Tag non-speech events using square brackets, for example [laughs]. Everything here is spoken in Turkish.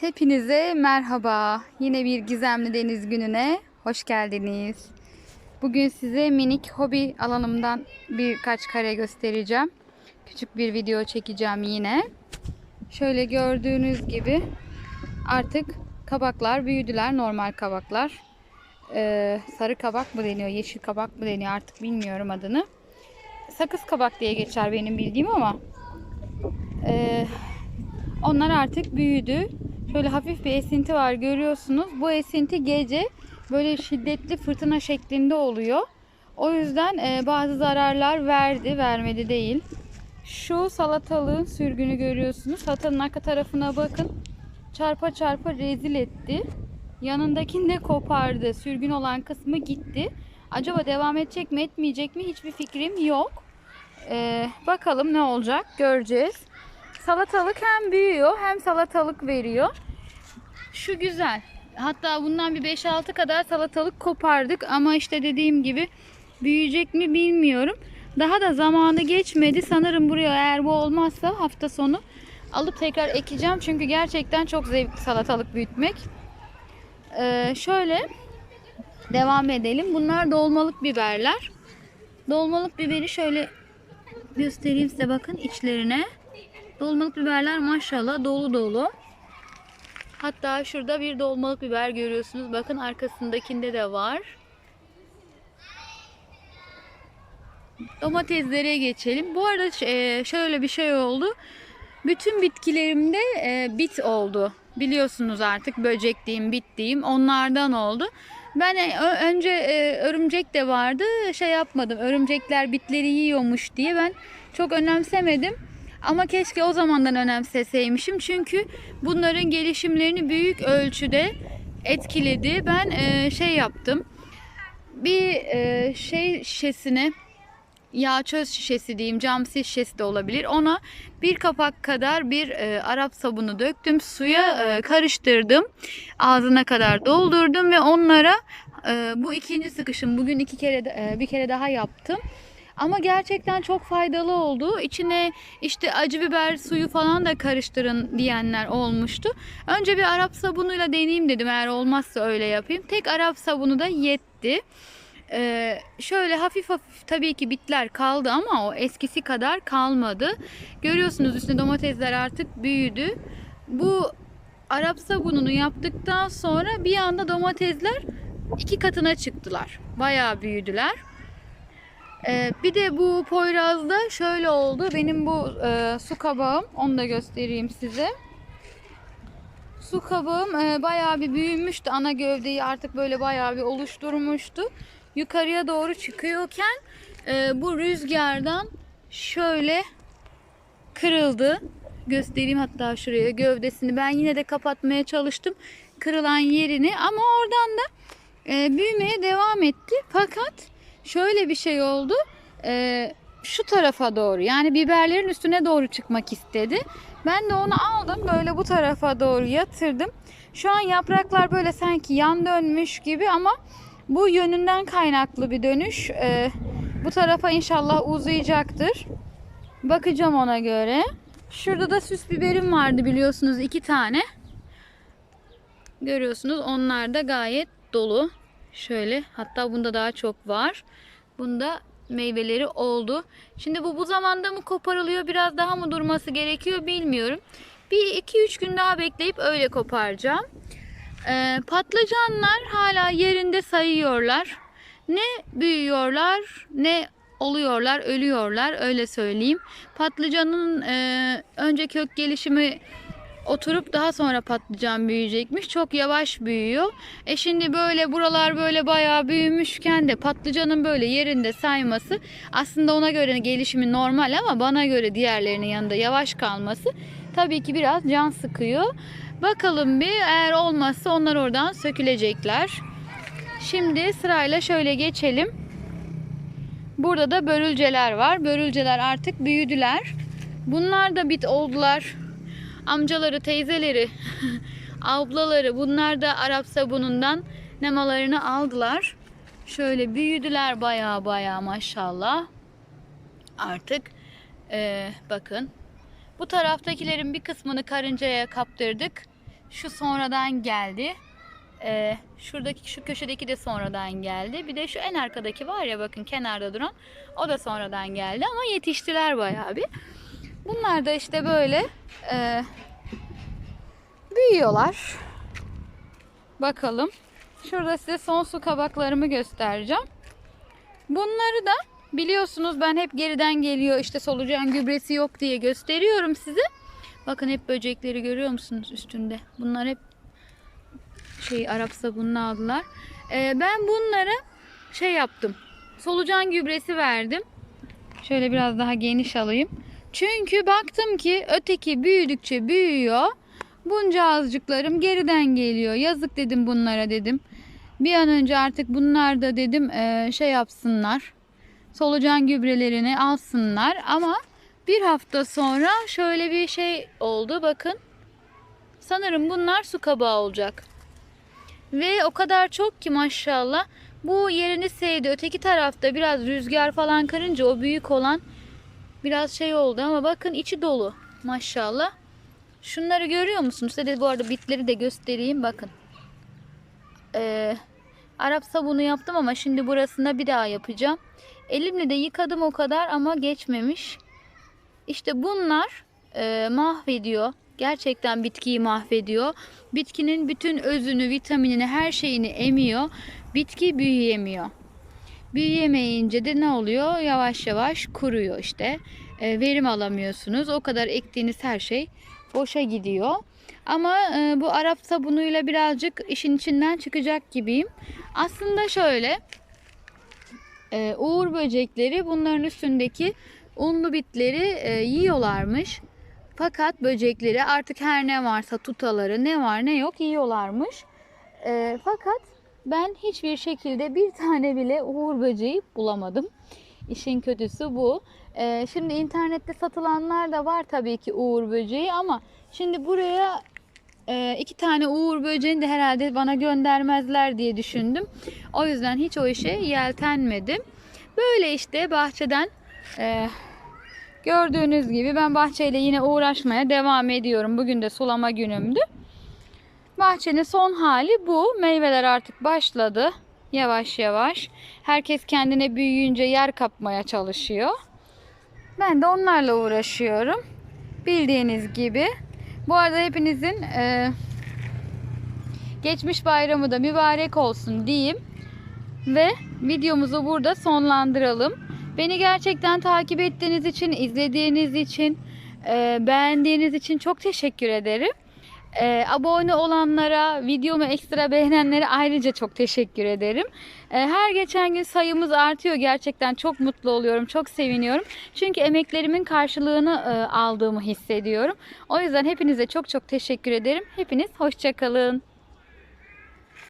Hepinize merhaba. Yine bir gizemli deniz gününe hoş geldiniz. Bugün size minik hobi alanımdan birkaç kare göstereceğim. Küçük bir video çekeceğim yine. Şöyle gördüğünüz gibi artık kabaklar büyüdüler. Normal kabaklar. Ee, sarı kabak mı deniyor, yeşil kabak mı deniyor artık bilmiyorum adını. Sakız kabak diye geçer benim bildiğim ama ee, onlar artık büyüdü. Şöyle hafif bir esinti var görüyorsunuz. Bu esinti gece böyle şiddetli fırtına şeklinde oluyor. O yüzden e, bazı zararlar verdi, vermedi değil. Şu salatalığın sürgünü görüyorsunuz. Salatalığın arka tarafına bakın. Çarpa çarpa rezil etti. Yanındakini de kopardı. Sürgün olan kısmı gitti. Acaba devam edecek mi etmeyecek mi hiçbir fikrim yok. Ee, bakalım ne olacak göreceğiz. Salatalık hem büyüyor hem salatalık veriyor. Şu güzel. Hatta bundan bir 5-6 kadar salatalık kopardık ama işte dediğim gibi büyüyecek mi bilmiyorum. Daha da zamanı geçmedi. Sanırım buraya eğer bu olmazsa hafta sonu alıp tekrar ekeceğim. Çünkü gerçekten çok zevkli salatalık büyütmek. Ee, şöyle devam edelim. Bunlar dolmalık biberler. Dolmalık biberi şöyle göstereyim size bakın içlerine. Dolmalık biberler maşallah dolu dolu. Hatta şurada bir dolmalık biber görüyorsunuz. Bakın arkasındakinde de var. Domateslere geçelim. Bu arada e, şöyle bir şey oldu. Bütün bitkilerimde e, bit oldu. Biliyorsunuz artık böcek diyeyim, bit diyeyim. Onlardan oldu. Ben e, önce örümcek de vardı. Şey yapmadım. Örümcekler bitleri yiyormuş diye ben çok önemsemedim. Ama keşke o zamandan önemseseymişim. Çünkü bunların gelişimlerini büyük ölçüde etkiledi. Ben e, şey yaptım. Bir e, şey şişesine yağ çöz şişesi diyeyim cam şişesi de olabilir. Ona bir kapak kadar bir e, Arap sabunu döktüm. Suya e, karıştırdım. Ağzına kadar doldurdum ve onlara e, bu ikinci sıkışım. Bugün iki kere e, bir kere daha yaptım. Ama gerçekten çok faydalı oldu. İçine işte acı biber suyu falan da karıştırın diyenler olmuştu. Önce bir Arap sabunuyla deneyeyim dedim. Eğer olmazsa öyle yapayım. Tek Arap sabunu da yetti. Ee, şöyle hafif hafif tabii ki bitler kaldı ama o eskisi kadar kalmadı. Görüyorsunuz üstünde domatesler artık büyüdü. Bu Arap sabununu yaptıktan sonra bir anda domatesler iki katına çıktılar. Bayağı büyüdüler. Ee, bir de bu Poyraz'da şöyle oldu. Benim bu e, su kabağım. Onu da göstereyim size. Su kabağım e, bayağı bir büyümüştü. Ana gövdeyi artık böyle bayağı bir oluşturmuştu. Yukarıya doğru çıkıyorken e, bu rüzgardan şöyle kırıldı. Göstereyim hatta şuraya gövdesini. Ben yine de kapatmaya çalıştım kırılan yerini ama oradan da e, büyümeye devam etti. Fakat şöyle bir şey oldu. E, şu tarafa doğru yani biberlerin üstüne doğru çıkmak istedi. Ben de onu aldım böyle bu tarafa doğru yatırdım. Şu an yapraklar böyle sanki yan dönmüş gibi ama bu yönünden kaynaklı bir dönüş. E, bu tarafa inşallah uzayacaktır. Bakacağım ona göre. Şurada da süs biberim vardı biliyorsunuz iki tane. Görüyorsunuz onlar da gayet dolu. Şöyle hatta bunda daha çok var. Bunda meyveleri oldu. Şimdi bu bu zamanda mı koparılıyor biraz daha mı durması gerekiyor bilmiyorum. Bir iki üç gün daha bekleyip öyle koparacağım. Ee, patlıcanlar hala yerinde sayıyorlar. Ne büyüyorlar ne oluyorlar, ölüyorlar öyle söyleyeyim. Patlıcanın e, önce kök gelişimi oturup daha sonra patlıcan büyüyecekmiş. Çok yavaş büyüyor. E şimdi böyle buralar böyle bayağı büyümüşken de patlıcanın böyle yerinde sayması aslında ona göre gelişimi normal ama bana göre diğerlerinin yanında yavaş kalması tabii ki biraz can sıkıyor. Bakalım bir eğer olmazsa onlar oradan sökülecekler. Şimdi sırayla şöyle geçelim. Burada da börülceler var. Börülceler artık büyüdüler. Bunlar da bit oldular. Amcaları, teyzeleri, [laughs] ablaları bunlar da Arap sabunundan nemalarını aldılar. Şöyle büyüdüler baya baya maşallah. Artık eee, bakın. Bu taraftakilerin bir kısmını karıncaya kaptırdık. Şu sonradan geldi. Ee, şuradaki şu köşedeki de sonradan geldi. Bir de şu en arkadaki var ya bakın kenarda duran. O da sonradan geldi ama yetiştiler bayağı bir. Bunlar da işte böyle e, büyüyorlar. Bakalım. Şurada size son su kabaklarımı göstereceğim. Bunları da biliyorsunuz ben hep geriden geliyor işte solucan gübresi yok diye gösteriyorum size. Bakın hep böcekleri görüyor musunuz üstünde? Bunlar hep şey Arap sabununu aldılar. Ee, ben bunlara şey yaptım. Solucan gübresi verdim. Şöyle biraz daha geniş alayım. Çünkü baktım ki öteki büyüdükçe büyüyor. Bunca azıcıklarım geriden geliyor. Yazık dedim bunlara dedim. Bir an önce artık bunlar da dedim eee, şey yapsınlar. Solucan gübrelerini alsınlar. Ama bir hafta sonra şöyle bir şey oldu. Bakın. Sanırım bunlar su kabağı olacak. Ve o kadar çok ki maşallah. Bu yerini sevdi. Öteki tarafta biraz rüzgar falan karınca o büyük olan biraz şey oldu ama bakın içi dolu maşallah. Şunları görüyor musunuz? Size de bu arada bitleri de göstereyim bakın. Ee, Arap sabunu yaptım ama şimdi burasında bir daha yapacağım. Elimle de yıkadım o kadar ama geçmemiş. İşte bunlar e, mahvediyor. Gerçekten bitkiyi mahvediyor. Bitkinin bütün özünü, vitaminini, her şeyini emiyor. Bitki büyüyemiyor. Büyüyemeyince de ne oluyor? Yavaş yavaş kuruyor işte. E, verim alamıyorsunuz. O kadar ektiğiniz her şey boşa gidiyor. Ama e, bu Arap sabunuyla birazcık işin içinden çıkacak gibiyim. Aslında şöyle e, uğur böcekleri bunların üstündeki unlu bitleri e, yiyorlarmış. Fakat böcekleri artık her ne varsa tutaları ne var ne yok yiyorlarmış. E, fakat ben hiçbir şekilde bir [laughs] tane bile uğur böceği bulamadım. İşin kötüsü bu. E, şimdi internette satılanlar da var tabii ki uğur böceği ama şimdi buraya e, iki tane uğur böceğini de herhalde bana göndermezler diye düşündüm. O yüzden hiç o işe yeltenmedim. Böyle işte bahçeden e, gördüğünüz gibi ben bahçeyle yine uğraşmaya devam ediyorum. Bugün de sulama günümdü. Bahçenin son hali bu. Meyveler artık başladı. Yavaş yavaş. Herkes kendine büyüyünce yer kapmaya çalışıyor. Ben de onlarla uğraşıyorum. Bildiğiniz gibi. Bu arada hepinizin e, geçmiş bayramı da mübarek olsun diyeyim. Ve videomuzu burada sonlandıralım. Beni gerçekten takip ettiğiniz için, izlediğiniz için, e, beğendiğiniz için çok teşekkür ederim. E, abone olanlara, videomu ekstra beğenenlere ayrıca çok teşekkür ederim. E, her geçen gün sayımız artıyor. Gerçekten çok mutlu oluyorum, çok seviniyorum. Çünkü emeklerimin karşılığını e, aldığımı hissediyorum. O yüzden hepinize çok çok teşekkür ederim. Hepiniz hoşçakalın.